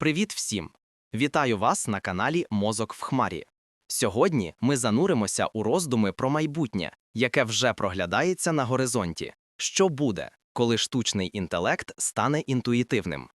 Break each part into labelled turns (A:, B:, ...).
A: Привіт всім! Вітаю вас на каналі Мозок в Хмарі. Сьогодні ми зануримося у роздуми про майбутнє, яке вже проглядається на горизонті. Що буде, коли штучний інтелект стане інтуїтивним?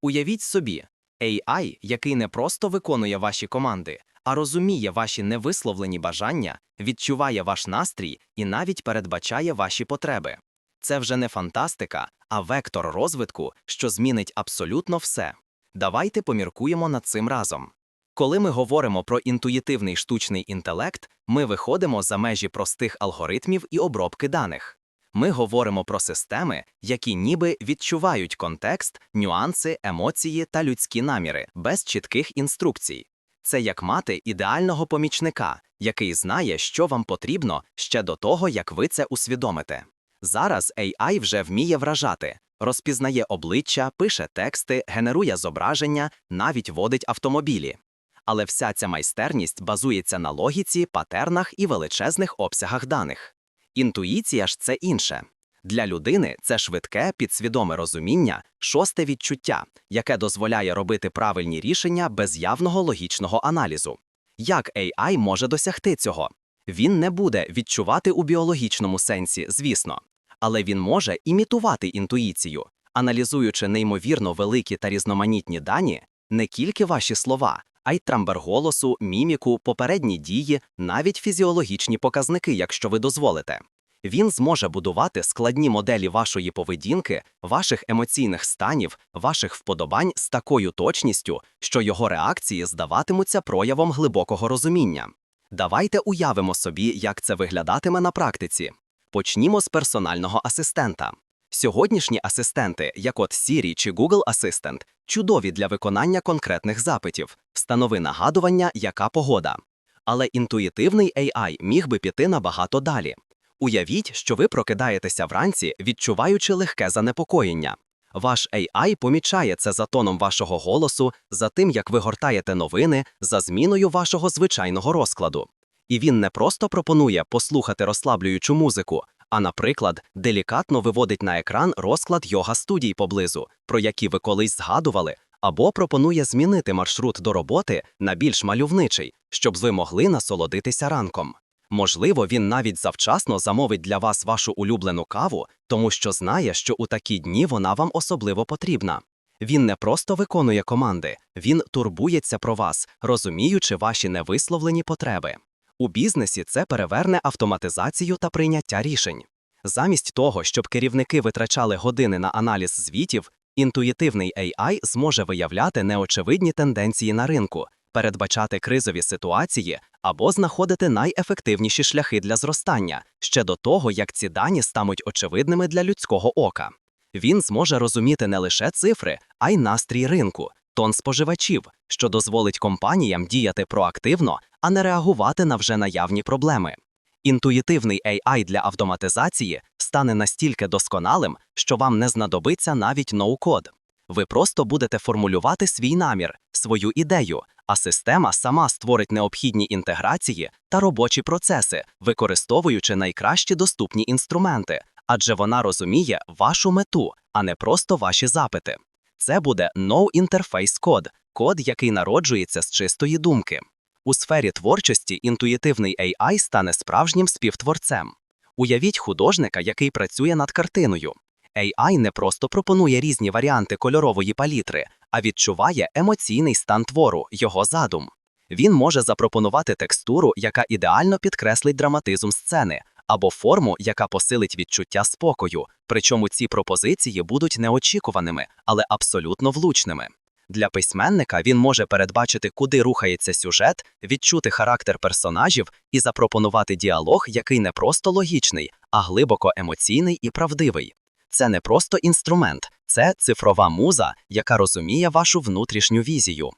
A: Уявіть собі, AI, який не просто виконує ваші команди, а розуміє ваші невисловлені бажання, відчуває ваш настрій і навіть передбачає ваші потреби. Це вже не фантастика, а вектор розвитку, що змінить абсолютно все. Давайте поміркуємо над цим разом. Коли ми говоримо про інтуїтивний штучний інтелект, ми виходимо за межі простих алгоритмів і обробки даних. Ми говоримо про системи, які ніби відчувають контекст, нюанси, емоції та людські наміри без чітких інструкцій. Це як мати ідеального помічника, який знає, що вам потрібно ще до того, як ви це усвідомите. Зараз AI вже вміє вражати, розпізнає обличчя, пише тексти, генерує зображення, навіть водить автомобілі. Але вся ця майстерність базується на логіці, патернах і величезних обсягах даних. Інтуїція ж це інше. Для людини це швидке, підсвідоме розуміння, шосте відчуття, яке дозволяє робити правильні рішення без явного логічного аналізу. Як AI може досягти цього? Він не буде відчувати у біологічному сенсі, звісно, але він може імітувати інтуїцію, аналізуючи неймовірно великі та різноманітні дані, не тільки ваші слова, а й трамбер голосу, міміку, попередні дії, навіть фізіологічні показники, якщо ви дозволите. Він зможе будувати складні моделі вашої поведінки, ваших емоційних станів, ваших вподобань з такою точністю, що його реакції здаватимуться проявом глибокого розуміння. Давайте уявимо собі, як це виглядатиме на практиці. Почнімо з персонального асистента. Сьогоднішні асистенти, як от Siri чи Google Assistant, чудові для виконання конкретних запитів, встанови нагадування, яка погода. Але інтуїтивний AI міг би піти набагато далі. Уявіть, що ви прокидаєтеся вранці, відчуваючи легке занепокоєння. Ваш AI помічає це за тоном вашого голосу, за тим, як ви гортаєте новини, за зміною вашого звичайного розкладу. І він не просто пропонує послухати розслаблюючу музику, а, наприклад, делікатно виводить на екран розклад йога студій поблизу, про які ви колись згадували, або пропонує змінити маршрут до роботи на більш мальовничий, щоб ви могли насолодитися ранком. Можливо, він навіть завчасно замовить для вас вашу улюблену каву, тому що знає, що у такі дні вона вам особливо потрібна. Він не просто виконує команди, він турбується про вас, розуміючи ваші невисловлені потреби. У бізнесі це переверне автоматизацію та прийняття рішень. Замість того, щоб керівники витрачали години на аналіз звітів, інтуїтивний AI зможе виявляти неочевидні тенденції на ринку, передбачати кризові ситуації або знаходити найефективніші шляхи для зростання ще до того, як ці дані стануть очевидними для людського ока. Він зможе розуміти не лише цифри, а й настрій ринку, тон споживачів, що дозволить компаніям діяти проактивно, а не реагувати на вже наявні проблеми. Інтуїтивний AI для автоматизації стане настільки досконалим, що вам не знадобиться навіть ноу-код. Ви просто будете формулювати свій намір, свою ідею, а система сама створить необхідні інтеграції та робочі процеси, використовуючи найкращі доступні інструменти, адже вона розуміє вашу мету, а не просто ваші запити. Це буде No Interface код, код, який народжується з чистої думки. У сфері творчості інтуїтивний AI стане справжнім співтворцем. Уявіть художника, який працює над картиною. AI не просто пропонує різні варіанти кольорової палітри, а відчуває емоційний стан твору, його задум. Він може запропонувати текстуру, яка ідеально підкреслить драматизм сцени, або форму, яка посилить відчуття спокою, причому ці пропозиції будуть неочікуваними, але абсолютно влучними. Для письменника він може передбачити, куди рухається сюжет, відчути характер персонажів і запропонувати діалог, який не просто логічний, а глибоко емоційний і правдивий. Це не просто інструмент, це цифрова муза, яка розуміє вашу внутрішню візію.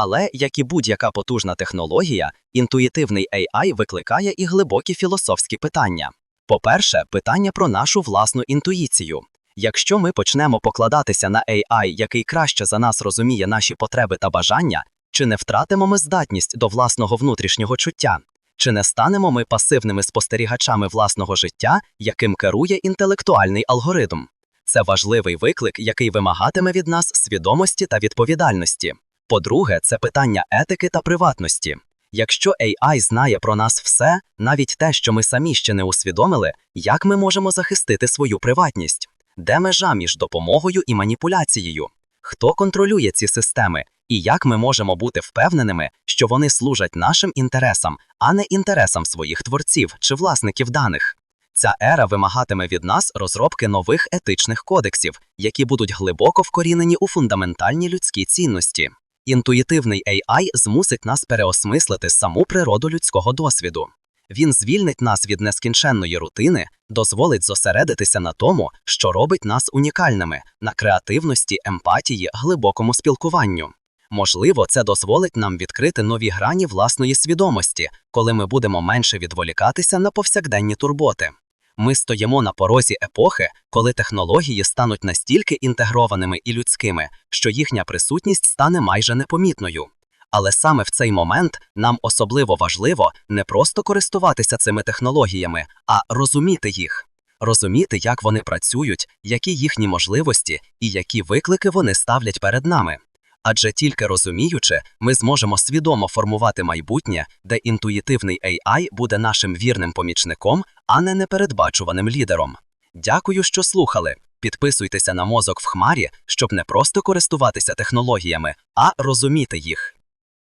A: Але, як і будь-яка потужна технологія, інтуїтивний AI викликає і глибокі філософські питання. По-перше, питання про нашу власну інтуїцію. Якщо ми почнемо покладатися на AI, який краще за нас розуміє наші потреби та бажання, чи не втратимо ми здатність до власного внутрішнього чуття? Чи не станемо ми пасивними спостерігачами власного життя, яким керує інтелектуальний алгоритм? Це важливий виклик, який вимагатиме від нас свідомості та відповідальності. По-друге, це питання етики та приватності. Якщо AI знає про нас все, навіть те, що ми самі ще не усвідомили, як ми можемо захистити свою приватність? Де межа між допомогою і маніпуляцією? Хто контролює ці системи? І як ми можемо бути впевненими, що вони служать нашим інтересам, а не інтересам своїх творців чи власників даних? Ця ера вимагатиме від нас розробки нових етичних кодексів, які будуть глибоко вкорінені у фундаментальні людські цінності. Інтуїтивний AI змусить нас переосмислити саму природу людського досвіду. Він звільнить нас від нескінченної рутини, дозволить зосередитися на тому, що робить нас унікальними, на креативності, емпатії, глибокому спілкуванню. Можливо, це дозволить нам відкрити нові грані власної свідомості, коли ми будемо менше відволікатися на повсякденні турботи. Ми стоїмо на порозі епохи, коли технології стануть настільки інтегрованими і людськими, що їхня присутність стане майже непомітною. Але саме в цей момент нам особливо важливо не просто користуватися цими технологіями, а розуміти їх, розуміти, як вони працюють, які їхні можливості і які виклики вони ставлять перед нами. Адже тільки розуміючи, ми зможемо свідомо формувати майбутнє, де інтуїтивний AI буде нашим вірним помічником, а не непередбачуваним лідером. Дякую, що слухали. Підписуйтеся на мозок в хмарі, щоб не просто користуватися технологіями, а розуміти їх.